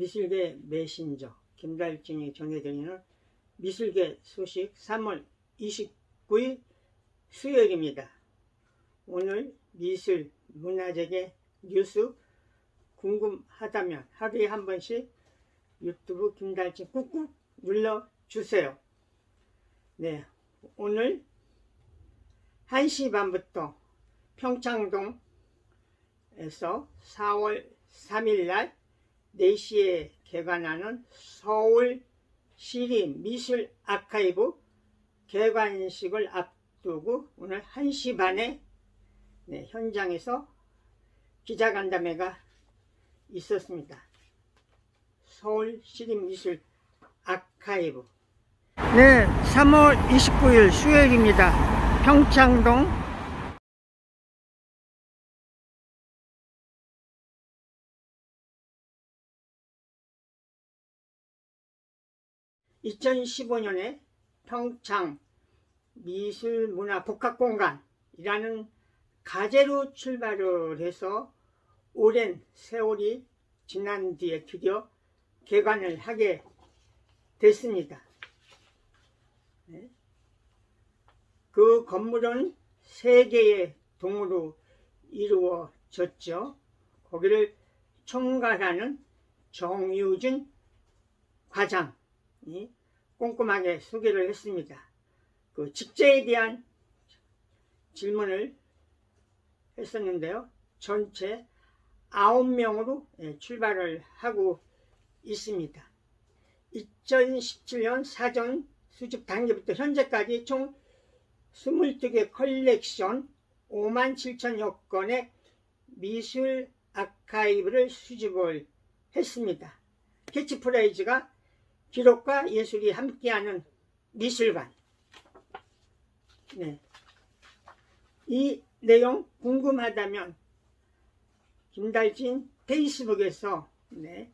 미술계 메신저 김달진이 전해드리는 미술계 소식 3월 29일 수요일입니다. 오늘 미술 문화재계 뉴스 궁금하다면 하루에 한 번씩 유튜브 김달진 꾹꾹 눌러주세요. 네, 오늘 1시 반부터 평창동에서 4월 3일 날 4시에 개관하는 서울 시립 미술 아카이브 개관식을 앞두고 오늘 1시 반에 네, 현장에서 기자간담회가 있었습니다. 서울 시립미술 아카이브 네, 3월 29일 수요일입니다. 평창동 2015년에 평창 미술문화 복합공간이라는 가제로 출발을 해서 오랜 세월이 지난 뒤에 드디어 개관을 하게 됐습니다. 네. 그 건물은 세 개의 동으로 이루어졌죠. 거기를 총괄하는 정유진 과장 꼼꼼하게 소개를 했습니다. 그 직제에 대한 질문을 했었는데요. 전체 9명으로 출발을 하고 있습니다. 2017년 사전 수집 단계부터 현재까지 총 22개 컬렉션 5만 7천여 건의 미술 아카이브를 수집을 했습니다. 캐치프레이즈가 기록과 예술이 함께하는 미술관. 네. 이 내용 궁금하다면 김달진 페이스북에서 네,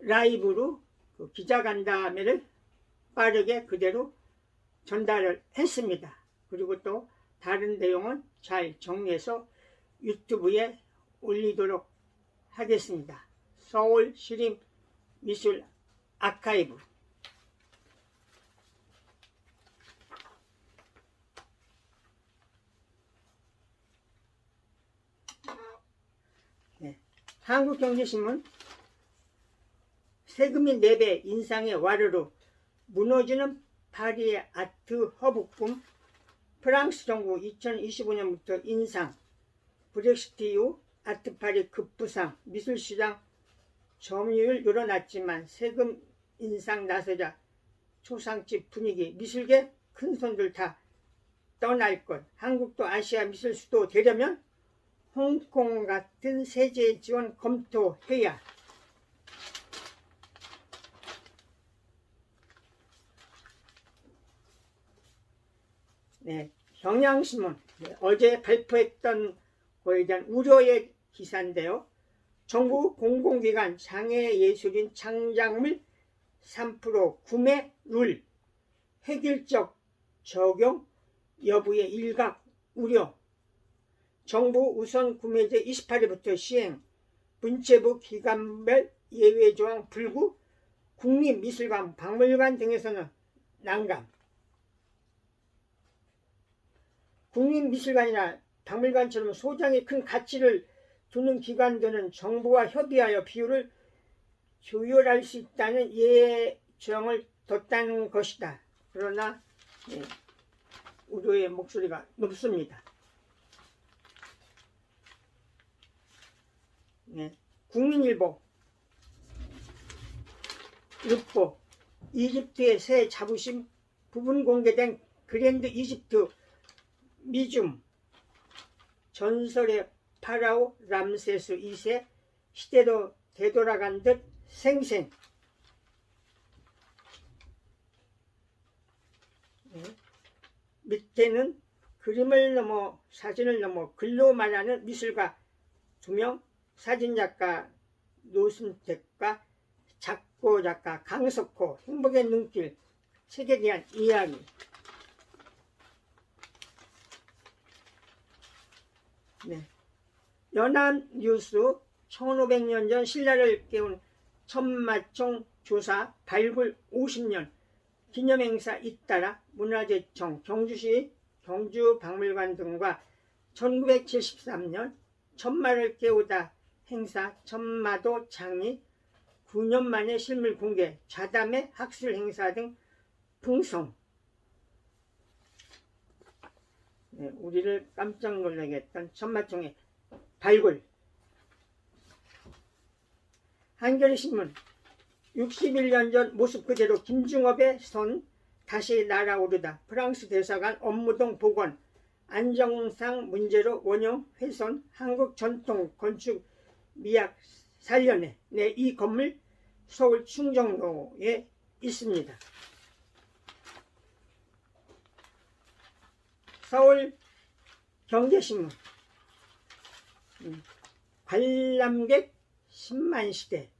라이브로 그 기자간담회를 빠르게 그대로 전달을 했습니다. 그리고 또 다른 내용은 잘 정리해서 유튜브에 올리도록 하겠습니다. 서울 시립 미술 아카이브. 네. 한국경제신문. 세금이 4배 인상의 와르르. 무너지는 파리의 아트 허브꿈. 프랑스 정부 2025년부터 인상. 브렉시트 이후 아트파리 급부상. 미술시장 점유율 늘어났지만 세금 인상 나서자 초상집 분위기 미술계 큰손들 다 떠날 것. 한국도 아시아 미술 수도 되려면 홍콩 같은 세제 지원 검토해야. 네, 경향신문. 네, 어제 발표했던 거에 대한 우려의 기사인데요. 정부 공공기관 장애예술인 창작물 3% 구매 룰 획일적 적용 여부의 일각 우려. 정부 우선 구매제 28일부터 시행. 문체부 기관별 예외 조항 불구 국립미술관, 박물관 등에서는 난감. 국립미술관이나 박물관처럼 소장이 큰 가치를 두는 기관들은 정부와 협의하여 비율을 조율할 수 있다는 예정을 뒀다는 것이다. 그러나 네, 우려의 목소리가 높습니다. 네, 국민일보 육보 이집트의 새 자부심 부분 공개된 그랜드 이집트 미줌 전설의 파라오 람세스 2세 시대로 되돌아간 듯 생생 네. 밑에는 그림을 넘어 사진을 넘어 글로 말하는 미술가 두 명 사진작가 노순택과 작고 작가 강석호 행복의 눈길 책에 대한 이야기 네. 연합뉴스 1500년 전 신라를 깨운 천마총 조사 발굴 50년 기념행사 잇따라 문화재청 경주시 경주박물관 등과 1973년 천마를 깨우다 행사 천마도 장이 9년 만에 실물 공개 좌담회 학술 행사 등 풍성. 네, 우리를 깜짝 놀라게 했던 천마총의 발굴 한겨레신문. 61년 전 모습 그대로 김중업의 손 다시 날아오르다. 프랑스 대사관 업무동 복원. 안정상 문제로 원형 훼손. 한국 전통 건축 미학 살려내. 네, 이 건물 서울 충정로에 있습니다. 서울 경제신문. 음, 관람객 10만 시대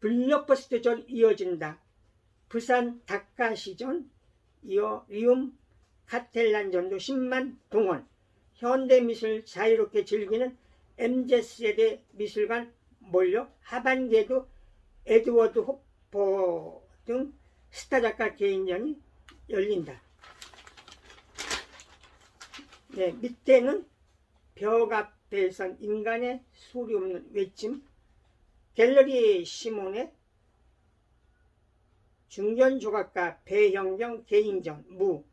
블록버스터전 이어진다. 부산 닭가시전 이어 리움 카텔란전도 10만 동원 현대미술 자유롭게 즐기는 MZ세대 미술관 몰려 하반기에도 에드워드 호퍼 등 스타 작가 개인전이 열린다. 네, 밑에는 벽 앞에선 인간의 소리 없는 외침 갤러리 시몬의 중견 조각가 배형경 개인전 무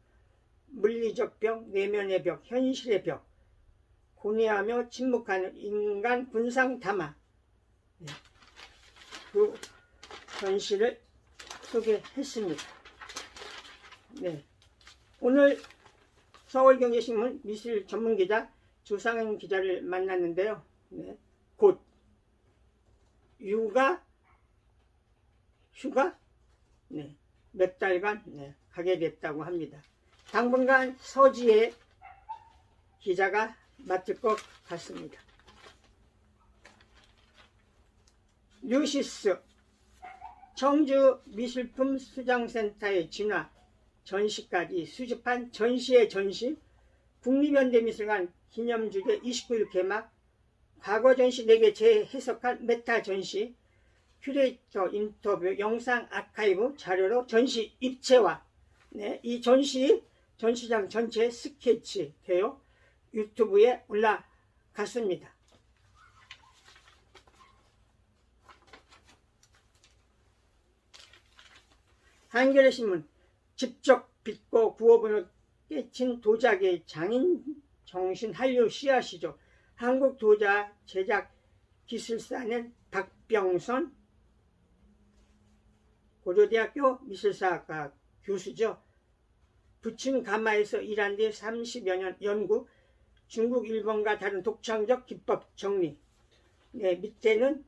물리적 벽 내면의 벽 현실의 벽 고뇌하며 침묵하는 인간 군상 담화 네. 그 전시를 소개했습니다. 네. 오늘 서울경제신문 미술 전문기자 조상현 기자를 만났는데요. 네. 곧 육아 휴가 네. 몇 달간 네. 가게 됐다고 합니다. 당분간 서지의 기자가 맡을 것 같습니다. 뉴시스 청주 미술품 수장센터의 진화 전시까지 수집한 전시의 전시 국립현대미술관 기념주제 29일 개막 과거 전시 4개 재해석한 메타 전시 큐레이터 인터뷰 영상 아카이브 자료로 전시 입체화 네, 이 전시 전시장 전체 스케치 되어 유튜브에 올라갔습니다. 한겨레 신문 직접 빚고 구호번호 깨친 도자기 장인 정신 한류 씨앗이죠. 한국 도자 제작 기술사는 박병선 고려대학교 미술사학과 교수죠. 부친 가마에서 일한 뒤 30여 년 연구, 중국, 일본과 다른 독창적 기법 정리. 네, 밑에는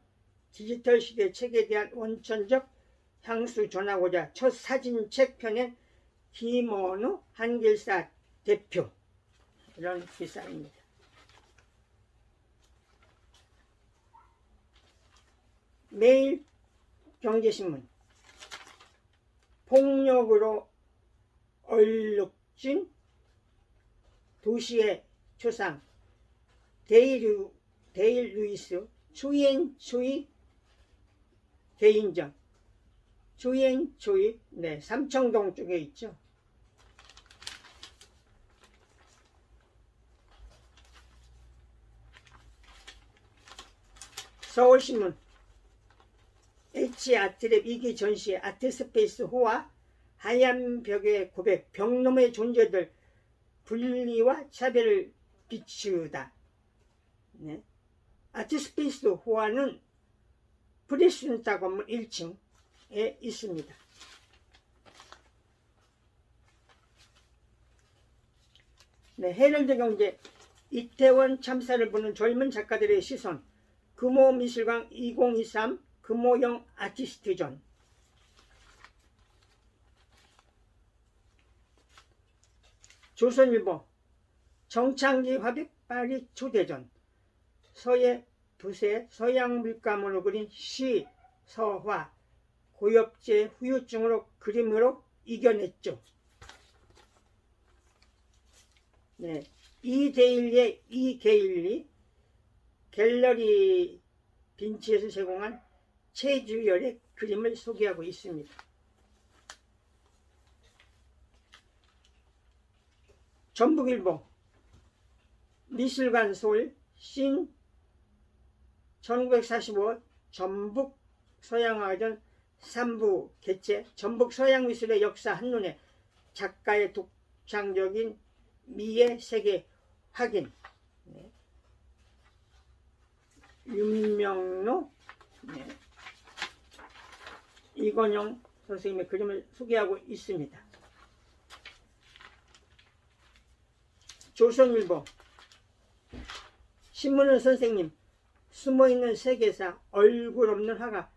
디지털 시대 책에 대한 원천적 향수 전하고자 첫 사진책 펴낸 김원우 한길사 대표 이런 기사입니다. 매일 경제신문. 폭력으로 얼룩진 도시의 초상. 데일, 데일 루이스 추엔 추이 개인전 추엔 추이 네 삼청동 쪽에 있죠. 서울신문 H 아트랩 2기 전시 아트스페이스 호와 하얀 벽의 고백 벽놈의 존재들 분리와 차별을 비추다. 네. 아트스페이스 호화는 프레스센터 건물 1층에 있습니다. 네, 헤럴드 경제 이태원 참사를 보는 젊은 작가들의 시선 금호 미술관 2023 금호영 아티스트전 조선일보 정창기 화백 파리 초대전 서예 부세 서양 물감으로 그린 시 서화 고엽제 후유증으로 그림으로 이겨냈죠. 네, 이데일리의 이게일리 갤러리 빈치에서 제공한 최주열의 그림을 소개하고 있습니다. 전북일보 미술관 서울 신 1945 전북 서양화전 3부 개체 전북 서양미술의 역사 한눈에 작가의 독창적인 미의 세계 확인 네. 윤명로 네. 이건영 선생님의 그림을 소개하고 있습니다. 조선일보 신문은 선생님 숨어있는 세계사 얼굴 없는 화가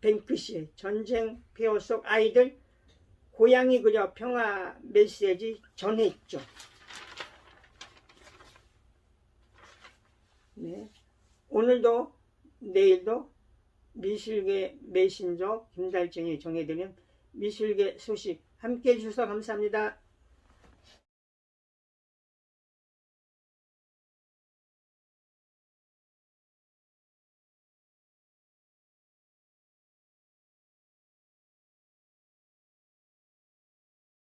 뱅크시 전쟁 폐허 속 아이들 고양이 그려 평화 메시지 전했죠. 네. 오늘도 내일도 미술계 메신저 김달정이 정해드린 미술계 소식 함께 해주셔서 감사합니다.